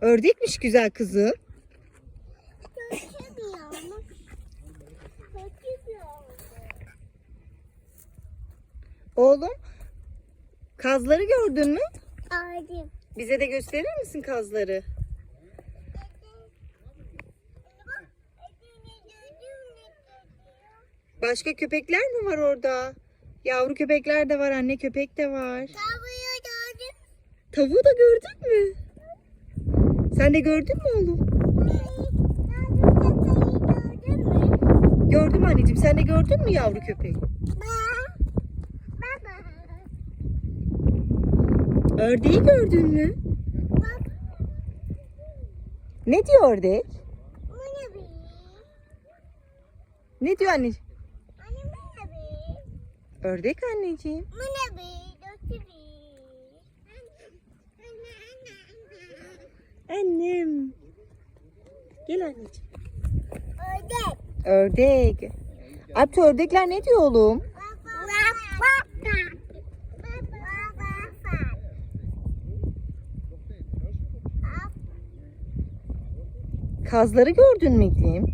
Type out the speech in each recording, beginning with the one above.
Ördekmiş güzel kızı. Oğlum kazları gördün mü? Aldım. Bize de gösterir misin kazları? Başka köpekler mi var orada? Yavru köpekler de var, anne köpek de var. Tavuğu gördüm. Tavuğu da gördün mü? Sen de gördün mü oğlum? gördün mü? Gördüm anneciğim. Sen de gördün mü yavru? Baba. Ördeği gördün mü? Ne diyor ördek? Ne diyor anneciğim? Ördek anneciğim. Bu ne be? Dörtü be. Annem. Gel anneciğim. Ördek. Ördek. Alp ördekler ne diyor oğlum? Kazları gördün mü İklim?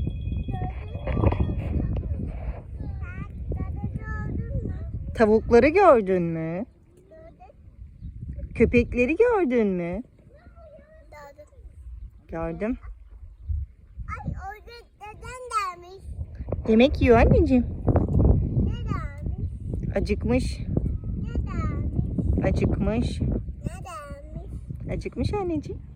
Tavukları gördün mü? Köpekleri gördün mü? Gördüm. Ay ördek neden dermiş? Yemek yiyor anneciğim. Ne dermiş? Acıkmış. Ne dermiş? Acıkmış. Ne dermiş? Acıkmış anneciğim.